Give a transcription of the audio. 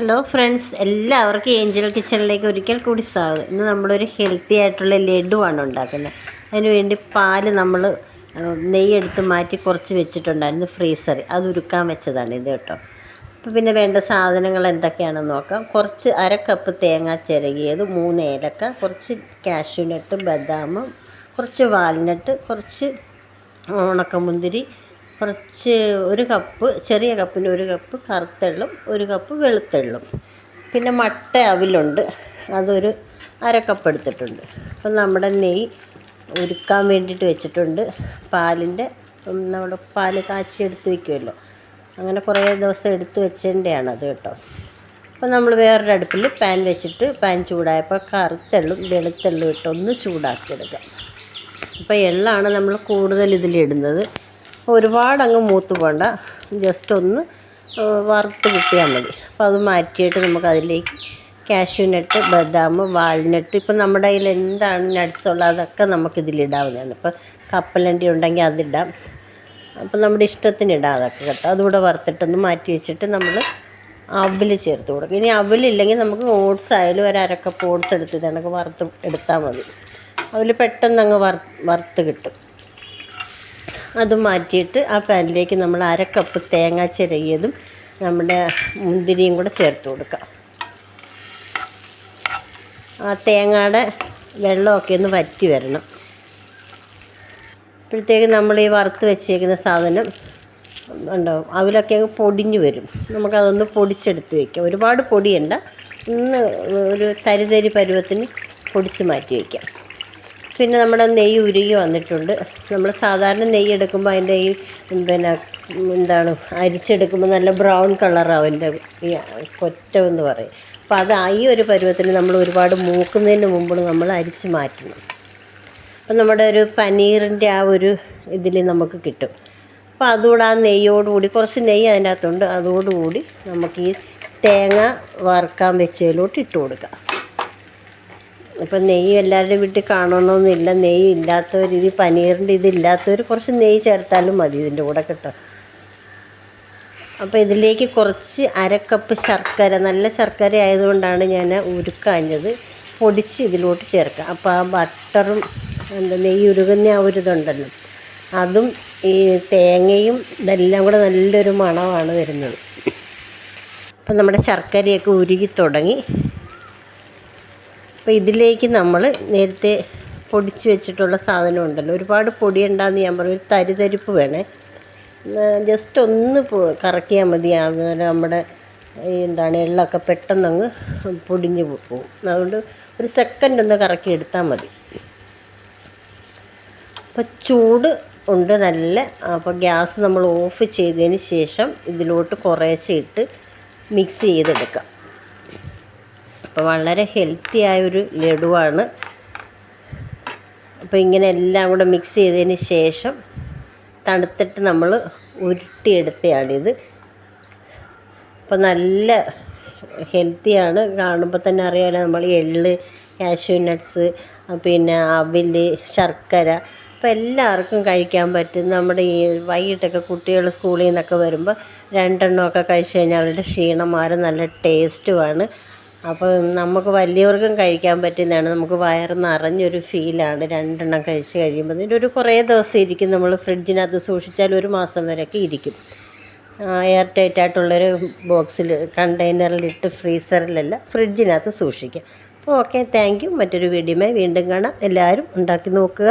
Hello friends എല്ലാവർക്കും Angel കിച്ചണിലേക്ക് ഒരിക്കൽ കൂടി സ്വാഗതം. ഇന്ന് നമ്മളൊരു ഹെൽത്തി ആയിട്ടുള്ള ലഡുവാണ് ഉണ്ടാക്കുന്നത്. അതിനുവേണ്ടി പാൽ നമ്മൾ നെയ്യെടുത്ത് മാറ്റി കുറച്ച് വെച്ചിട്ടുണ്ടായിരുന്നു ഫ്രീസറിൽ അത് ഉരുക്കാൻ വെച്ചതാണ് ഇത് കേട്ടോ. അപ്പോൾ പിന്നെ വേണ്ട സാധനങ്ങൾ എന്തൊക്കെയാണെന്ന് നോക്കാം. കുറച്ച് അര കപ്പ് തേങ്ങ ചിരകിയത് മൂന്ന് ഏലക്ക കുറച്ച് കാഷ്യൂനട്ട് ബദാം കുറച്ച് വാൽനട്ട് കുറച്ച് ഉണക്കമുന്തിരി കുറച്ച് ഒരു കപ്പ് ചെറിയ കപ്പിൽ ഒരു കപ്പ് കറുത്തെള്ളും ഒരു കപ്പ് വെളുത്തെള്ളും. പിന്നെ മട്ട അവിലുണ്ട്. അതൊരു അര കപ്പ് എടുത്തിട്ടുണ്ട്. അപ്പം നമ്മുടെ നെയ്യ് ഉരുക്കാൻ വേണ്ടിയിട്ട് വെച്ചിട്ടുണ്ട്. പാലിന്റെ നമ്മുടെ പാൽ കാച്ചി എടുത്ത് വയ്ക്കുമല്ലോ അങ്ങനെ കുറേ ദിവസം എടുത്ത് വെച്ചതിന്റെയാണ് അത് കേട്ടോ. അപ്പോൾ നമ്മൾ വേറൊരു അടുപ്പിൽ പാൻ വെച്ചിട്ട് പാൻ ചൂടായപ്പോൾ കറുത്തെള്ളും വെളുത്തെള്ളും ഇട്ടൊന്ന് ചൂടാക്കിയെടുക്കാം. അപ്പോൾ എള്ളാണ് നമ്മൾ കൂടുതൽ ഇതിലിടുന്നത് ഒരുപാട് അങ്ങ് മൂത്ത് പോകണ്ട. ജസ്റ്റ് ഒന്ന് വറുത്ത് കിട്ടിയാൽ മതി. അപ്പോൾ അത് മാറ്റിയിട്ട് നമുക്ക് അതിലേക്ക് കാഷ്യൂനട്ട് ബദാം വാൾനട്ട് ഇപ്പം നമ്മുടെ കയ്യിൽ എന്താണ് നട്ട്സ് ഉള്ളത് അതൊക്കെ നമുക്കിതിലിടാവുന്നതാണ് ഇപ്പം കപ്പലണ്ടി ഉണ്ടെങ്കിൽ അതിടാം. അപ്പം നമ്മുടെ ഇഷ്ടത്തിന് ഇടാം അതൊക്കെ കേട്ടോ. അതുകൂടെ വറുത്തിട്ടൊന്ന് മാറ്റി വെച്ചിട്ട് നമ്മൾ അവൽ ചേർത്ത് കൊടുക്കും. ഇനി അവലില്ലെങ്കിൽ നമുക്ക് ഓട്സ് ആയാലും ഒരു അരക്കപ്പ് ഓട്സ് എടുത്ത് ഇതണക്ക് വറുത്ത് എടുത്താൽ മതി. അവൽ പെട്ടെന്ന് അങ്ങ് വറ വറുത്ത് കിട്ടും. അത് മാറ്റിയിട്ട് ആ പാനിലേക്ക് നമ്മൾ അര കപ്പ് തേങ്ങ ചിരകിയതും നമ്മുടെ മുന്തിരിയും കൂടെ ചേർത്ത് കൊടുക്കാം. ആ തേങ്ങയുടെ വെള്ളമൊക്കെ ഒന്ന് വറ്റി വരണം. അപ്പോഴത്തേക്ക് നമ്മൾ ഈ വറുത്ത് വെച്ചേക്കുന്ന സാധനം ഉണ്ടാവും അവലൊക്കെ അങ്ങ് പൊടിഞ്ഞു വരും. നമുക്കതൊന്ന് പൊടിച്ചെടുത്ത് വയ്ക്കാം ഒരുപാട് പൊടിയണ്ട ഒന്ന് ഒരു തരിതരി പരുവത്തിന് പൊടിച്ച് മാറ്റി വയ്ക്കാം പിന്നെ നമ്മുടെ നെയ്യ് ഉരുകി വന്നിട്ടുണ്ട്. നമ്മൾ സാധാരണ നെയ്യ് എടുക്കുമ്പോൾ അതിന്റെ ഈ പിന്നെ എന്താണ് അരിച്ചെടുക്കുമ്പോൾ നല്ല ബ്രൗൺ കളറാവും എന്റെ ഈ കൊറ്റമെന്ന് പറയും. അപ്പോൾ അത് ഈ ഒരു പരുവത്തിന് നമ്മൾ ഒരുപാട് മൂക്കുന്നതിന് മുമ്പ് നമ്മൾ അരിച്ച് മാറ്റണം. അപ്പം നമ്മുടെ ഒരു പനീറിന്റെ ആ ഒരു ഇതിൽ നമുക്ക് കിട്ടും. അപ്പോൾ അതുകൂടെ ആ നെയ്യോടുകൂടി കുറച്ച് നെയ്യ് അതിന്റെ അകത്തുണ്ട് അതോടുകൂടി നമുക്ക് ഈ തേങ്ങ വറുക്കാൻ വെച്ചതിലോട്ട് ഇട്ട് കൊടുക്കാം. ഇപ്പം നെയ്യ് എല്ലാവരുടെയും വീട്ടിൽ കാണണമെന്നില്ല നെയ്യ് ഇല്ലാത്തവർ ഇത് പനീറിന്റെ ഇതില്ലാത്തവർ കുറച്ച് നെയ്യ് ചേർത്താലും മതി ഇതിന്റെ കൂടെ കേട്ടോ. അപ്പോൾ ഇതിലേക്ക് കുറച്ച് അരക്കപ്പ് കപ്പ് ശർക്കര നല്ല ശർക്കര ആയതുകൊണ്ടാണ് ഞാൻ ഉരുക്കാഞ്ഞത്. പൊടിച്ച് ഇതിലോട്ട് ചേർക്കുക. അപ്പോൾ ആ ബട്ടറും എന്താ നെയ്യ് ഉരുകുന്ന ആ ഒരു ഇതുണ്ടല്ലോ. അതും ഈ തേങ്ങയും ഇതെല്ലാം കൂടെ നല്ലൊരു മണമാണ് വരുന്നത്. അപ്പം നമ്മുടെ ശർക്കരയൊക്കെ ഉരുകി തുടങ്ങി. അപ്പോൾ ഇതിലേക്ക് നമ്മൾ നേരത്തെ പൊടിച്ച് വെച്ചിട്ടുള്ള സാധനം ഉണ്ടല്ലോ. ഒരുപാട് പൊടിയുണ്ടാന്ന് ഞാൻ പറയും ഒരു തരിതരിപ്പ് വേണേ. ജസ്റ്റ് ഒന്ന് കറക്കിയാൽ മതി. അതുപോലെ നമ്മുടെ എന്താണ് എള്ളൊക്കെ പെട്ടെന്നങ്ങ് പൊടിഞ്ഞ് പോകും അതുകൊണ്ട് ഒരു സെക്കൻഡ് ഒന്ന് കറക്കി എടുത്താൽ മതി. അപ്പോൾ ചൂട് ഉണ്ട് നല്ല. അപ്പോൾ ഗ്യാസ് നമ്മൾ ഓഫ് ചെയ്തതിന് ശേഷം ഇതിലോട്ട് കുറേശ്ശെ ഇട്ട് മിക്സ് ചെയ്തെടുക്കാം. അപ്പോൾ വളരെ ഹെൽത്തി ആയൊരു ലഡുവാണ്. അപ്പോൾ ഇങ്ങനെ എല്ലാം കൂടെ മിക്സ് ചെയ്തതിന് ശേഷം തണുത്തിട്ട് നമ്മൾ ഉരുട്ടിയെടുത്തയാണിത്. അപ്പോൾ നല്ല ഹെൽത്തിയാണ് കാണുമ്പോൾ തന്നെ അറിയാമല്ലോ നമ്മൾ എള്ള് കാഷ്യൂ നട്ട്സ് പിന്നെ അവിൽ ശർക്കര അപ്പോൾ എല്ലാവർക്കും കഴിക്കാൻ പറ്റും. നമ്മുടെ ഈ വൈകിട്ടൊക്കെ കുട്ടികൾ സ്കൂളിൽ നിന്നൊക്കെ വരുമ്പോൾ രണ്ടെണ്ണമൊക്കെ കഴിച്ച് കഴിഞ്ഞാൽ അവരുടെ ക്ഷീണം മാറും നല്ല ടേസ്റ്റുമാണ് അപ്പോൾ നമുക്ക് വലിയവർക്കും കഴിക്കാൻ പറ്റുന്നതാണ്. നമുക്ക് വയറ് നിറഞ്ഞൊരു ഫീലാണ് രണ്ടെണ്ണം കഴിച്ച് കഴിയുമ്പോൾ ഇതിന്റെ ഒരു കുറേ ദിവസം ഇരിക്കും നമ്മൾ ഫ്രിഡ്ജിനകത്ത് സൂക്ഷിച്ചാൽ ഒരു മാസം വരെയൊക്കെ ഇരിക്കും. എയർ ടൈറ്റ് ആയിട്ടുള്ളൊരു ബോക്സിൽ കണ്ടെയ്നറിലിട്ട് ഫ്രീസറിലല്ല ഫ്രിഡ്ജിനകത്ത് സൂക്ഷിക്കുക. അപ്പോൾ ഓക്കെ താങ്ക് യു. മറ്റൊരു വീഡിയോമായി വീണ്ടും കാണാം. എല്ലാവരും ഉണ്ടാക്കി നോക്കുക.